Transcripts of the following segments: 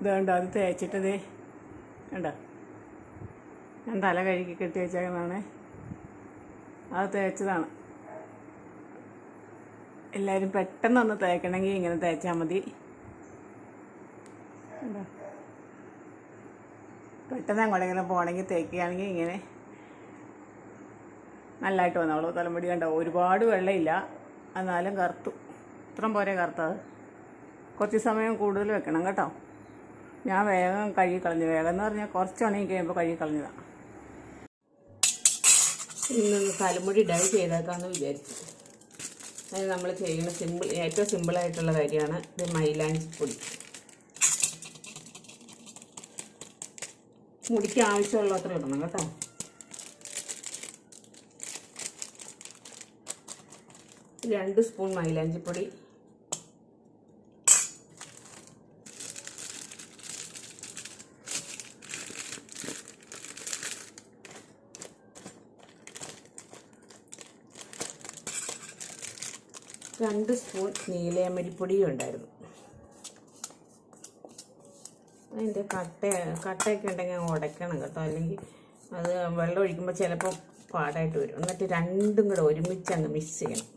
ഇത് കണ്ടോ അത് തേച്ചിട്ടത് കണ്ടോ? ഞാൻ തല കഴുകി കെട്ടി വെച്ചേക്കുന്നതാണ്. അത് തേച്ചതാണ്. എല്ലാവരും പെട്ടെന്നൊന്ന് തേക്കണമെങ്കിൽ ഇങ്ങനെ തേച്ചാൽ മതി. പെട്ടെന്ന് അങ്ങോട്ടെങ്കിലും പോകണമെങ്കിൽ തേക്കുകയാണെങ്കിൽ ഇങ്ങനെ നല്ലതായിട്ട് വന്നോളൂ തലമുടി കണ്ടോ? ഒരുപാട് വെള്ളമില്ല. എന്നാലും കറുത്തു. ഇത്രയും പോരെ കറുത്തത്. കുറച്ച് സമയം കൂടുതൽ വെക്കണം കേട്ടോ. ഞാൻ വേഗം കഴുകി കളഞ്ഞു വേഗം എന്ന് പറഞ്ഞാൽ കുറച്ച് ഉണങ്ങി കഴിയുമ്പോൾ കഴുകി കളഞ്ഞതാണ് ഇന്നൊന്ന് തലമുടി ഡൈ ചെയ്തേക്കാമെന്ന് വിചാരിച്ചു. അത് നമ്മൾ ചെയ്യുന്ന സിമ്പിൾ ഏറ്റവും സിമ്പിളായിട്ടുള്ള കാര്യമാണ് ഇത് മൈലാഞ്ചി പൊടി. മുടിക്ക് ആവശ്യമുള്ള അത്ര ഇടണം കേട്ടോ. രണ്ട് സ്പൂൺ മൈലാഞ്ചിപ്പൊടി രണ്ട് സ്പൂൺ നീലയമരിപ്പൊടിയും ഉണ്ടായിരുന്നു. അതിന്റെ കട്ട കട്ടയൊക്കെ ഉണ്ടെങ്കിൽ അങ്ങ് ഉടയ്ക്കണം കേട്ടോ. അല്ലെങ്കിൽ അത് വെള്ളം ഒഴിക്കുമ്പോൾ ചിലപ്പോൾ പാടായിട്ട് വരും. എന്നിട്ട് രണ്ടും കൂടെ ഒരുമിച്ച് അങ്ങ് മിക്സ് ചെയ്യണം.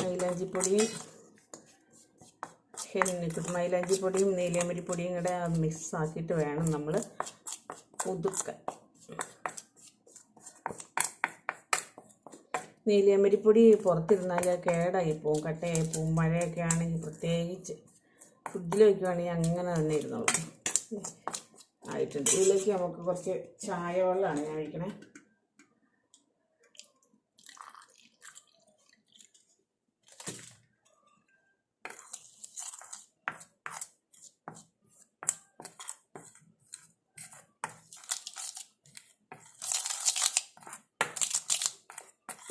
മൈലാഞ്ചിപ്പൊടിയും മൈലാഞ്ചിപ്പൊടിയും നീലയമരിപ്പൊടിയും കൂടെ മിക്സ് ആക്കിയിട്ട് വേണം നമ്മൾ പുതുക്കാൻ. നീലിയമരിപ്പൊടി പുറത്തിരുന്നാൽ കേടായി പോവും കട്ടയായി പോവും. മഴയൊക്കെ ആണെങ്കിൽ പ്രത്യേകിച്ച് ഫ്രിഡ്ജിൽ വയ്ക്കുവാണെങ്കിൽ അങ്ങനെ തന്നെ ഇരുന്നോളൂ. ആയിട്ടുണ്ട്. ഇതിലേക്ക് നമുക്ക് കുറച്ച് ചായ വെള്ളമാണ് ഞാൻ ഒഴിക്കണേ.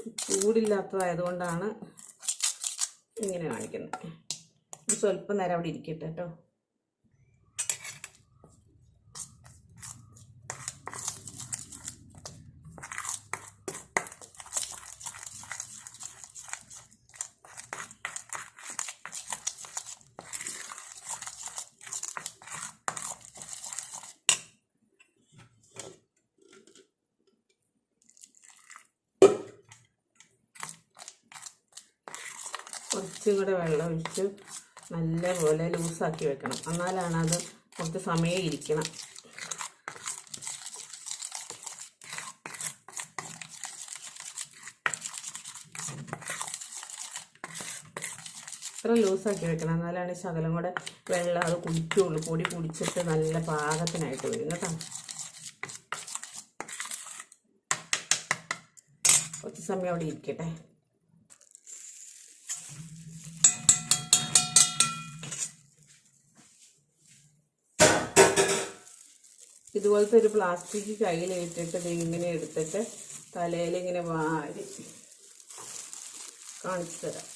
ചൂടില്ലാത്തതായതുകൊണ്ടാണ് ഇങ്ങനെ കാണിക്കുന്നത്. സ്വല്പം നേരം അവിടെ ഇരിക്കട്ടെ കേട്ടോ. കുറച്ചും കൂടെ വെള്ളം ഒഴിച്ച് നല്ലപോലെ ലൂസാക്കി വെക്കണം. എന്നാലാണ് അത് കുറച്ച് സമയം ഇരിക്കണം. ഇത്ര ലൂസാക്കി വെക്കണം. എന്നാലാണ് ശകലം കൂടെ വെള്ളം അത് കുടിക്കുള്ളൂ. പൊടി കുടിച്ചിട്ട് നല്ല പാകത്തിനായിട്ട് വരും. കേട്ടോ. കുറച്ച് സമയം അവിടെ ഇരിക്കട്ടെ. ഇതുപോലത്തെ ഒരു പ്ലാസ്റ്റിക് കയ്യിലിട്ടിട്ട് ഇങ്ങനെ എടുത്തിട്ട് തലയിൽ ഇങ്ങനെ വാരി കാണിച്ചു തരാം.